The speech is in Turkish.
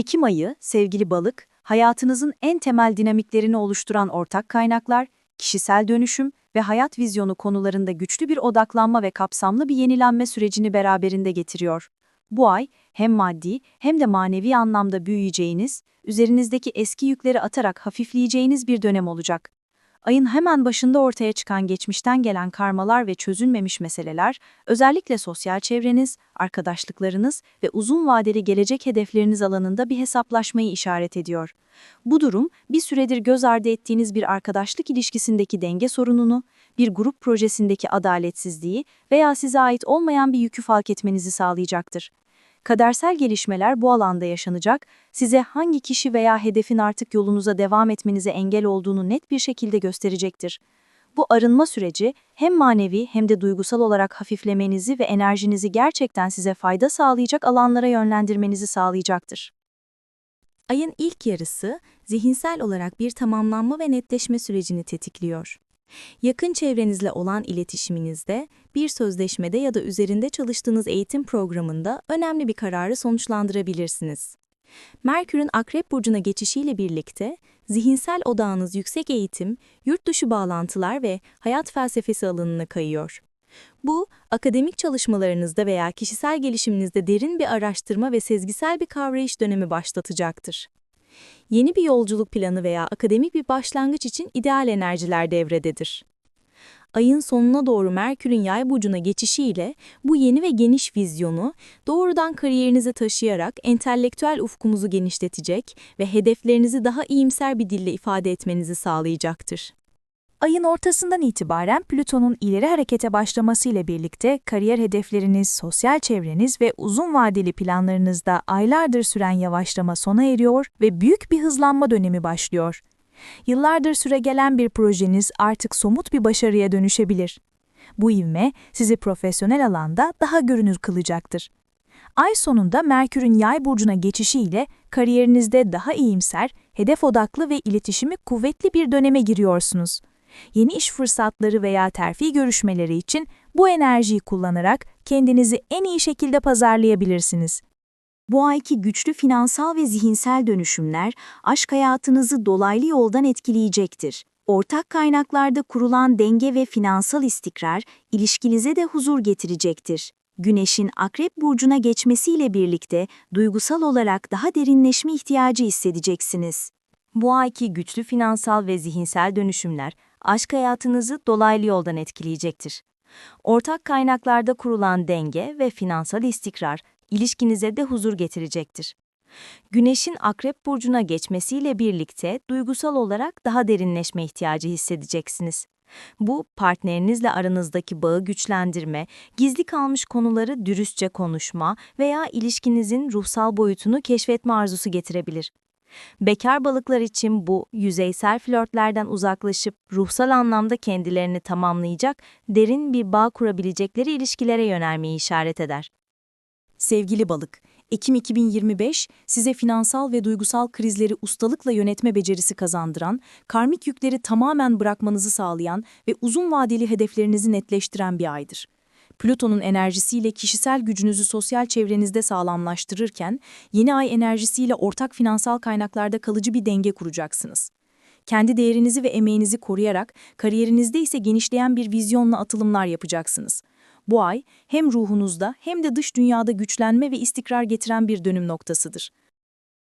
Ekim ayı, sevgili balık, hayatınızın en temel dinamiklerini oluşturan ortak kaynaklar, kişisel dönüşüm ve hayat vizyonu konularında güçlü bir odaklanma ve kapsamlı bir yenilenme sürecini beraberinde getiriyor. Bu ay hem maddi hem de manevi anlamda büyüyeceğiniz, üzerinizdeki eski yükleri atarak hafifleyeceğiniz bir dönem olacak. Ayın hemen başında ortaya çıkan geçmişten gelen karmalar ve çözülmemiş meseleler, özellikle sosyal çevreniz, arkadaşlıklarınız ve uzun vadeli gelecek hedefleriniz alanında bir hesaplaşmayı işaret ediyor. Bu durum, bir süredir göz ardı ettiğiniz bir arkadaşlık ilişkisindeki denge sorununu, bir grup projesindeki adaletsizliği veya size ait olmayan bir yükü fark etmenizi sağlayacaktır. Kadersel gelişmeler bu alanda yaşanacak, size hangi kişi veya hedefin artık yolunuza devam etmenize engel olduğunu net bir şekilde gösterecektir. Bu arınma süreci hem manevi hem de duygusal olarak hafiflemenizi ve enerjinizi gerçekten size fayda sağlayacak alanlara yönlendirmenizi sağlayacaktır. Ayın ilk yarısı zihinsel olarak bir tamamlanma ve netleşme sürecini tetikliyor. Yakın çevrenizle olan iletişiminizde, bir sözleşmede ya da üzerinde çalıştığınız eğitim programında önemli bir kararı sonuçlandırabilirsiniz. Merkür'ün Akrep Burcu'na geçişiyle birlikte, zihinsel odağınız yüksek eğitim, yurt dışı bağlantılar ve hayat felsefesi alanına kayıyor. Bu, akademik çalışmalarınızda veya kişisel gelişiminizde derin bir araştırma ve sezgisel bir kavrayış dönemi başlatacaktır. Yeni bir yolculuk planı veya akademik bir başlangıç için ideal enerjiler devrededir. Ayın sonuna doğru Merkür'ün yay burcuna geçişiyle bu yeni ve geniş vizyonu doğrudan kariyerinize taşıyarak entelektüel ufkumuzu genişletecek ve hedeflerinizi daha iyimser bir dille ifade etmenizi sağlayacaktır. Ayın ortasından itibaren Plüton'un ileri harekete başlaması ile birlikte kariyer hedefleriniz, sosyal çevreniz ve uzun vadeli planlarınızda aylardır süren yavaşlama sona eriyor ve büyük bir hızlanma dönemi başlıyor. Yıllardır süre gelen bir projeniz artık somut bir başarıya dönüşebilir. Bu ivme sizi profesyonel alanda daha görünür kılacaktır. Ay sonunda Merkür'ün yay burcuna geçişiyle kariyerinizde daha iyimser, hedef odaklı ve iletişimi kuvvetli bir döneme giriyorsunuz. Yeni iş fırsatları veya terfi görüşmeleri için bu enerjiyi kullanarak kendinizi en iyi şekilde pazarlayabilirsiniz. Bu ayki güçlü finansal ve zihinsel dönüşümler aşk hayatınızı dolaylı yoldan etkileyecektir. Ortak kaynaklarda kurulan denge ve finansal istikrar ilişkinize de huzur getirecektir. Güneşin Akrep burcuna geçmesiyle birlikte duygusal olarak daha derinleşme ihtiyacı hissedeceksiniz. Bu ayki güçlü finansal ve zihinsel dönüşümler aşk hayatınızı dolaylı yoldan etkileyecektir. Ortak kaynaklarda kurulan denge ve finansal istikrar ilişkinize de huzur getirecektir. Güneşin Akrep burcuna geçmesiyle birlikte duygusal olarak daha derinleşme ihtiyacı hissedeceksiniz. Bu, partnerinizle aranızdaki bağı güçlendirme, gizli kalmış konuları dürüstçe konuşma veya ilişkinizin ruhsal boyutunu keşfetme arzusu getirebilir. Bekar balıklar için bu, yüzeysel flörtlerden uzaklaşıp ruhsal anlamda kendilerini tamamlayacak, derin bir bağ kurabilecekleri ilişkilere yönelmeyi işaret eder. Sevgili balık, Ekim 2025 size finansal ve duygusal krizleri ustalıkla yönetme becerisi kazandıran, karmik yükleri tamamen bırakmanızı sağlayan ve uzun vadeli hedeflerinizi netleştiren bir aydır. Plüton'un enerjisiyle kişisel gücünüzü sosyal çevrenizde sağlamlaştırırken, yeni ay enerjisiyle ortak finansal kaynaklarda kalıcı bir denge kuracaksınız. Kendi değerinizi ve emeğinizi koruyarak, kariyerinizde ise genişleyen bir vizyonla atılımlar yapacaksınız. Bu ay hem ruhunuzda hem de dış dünyada güçlenme ve istikrar getiren bir dönüm noktasıdır.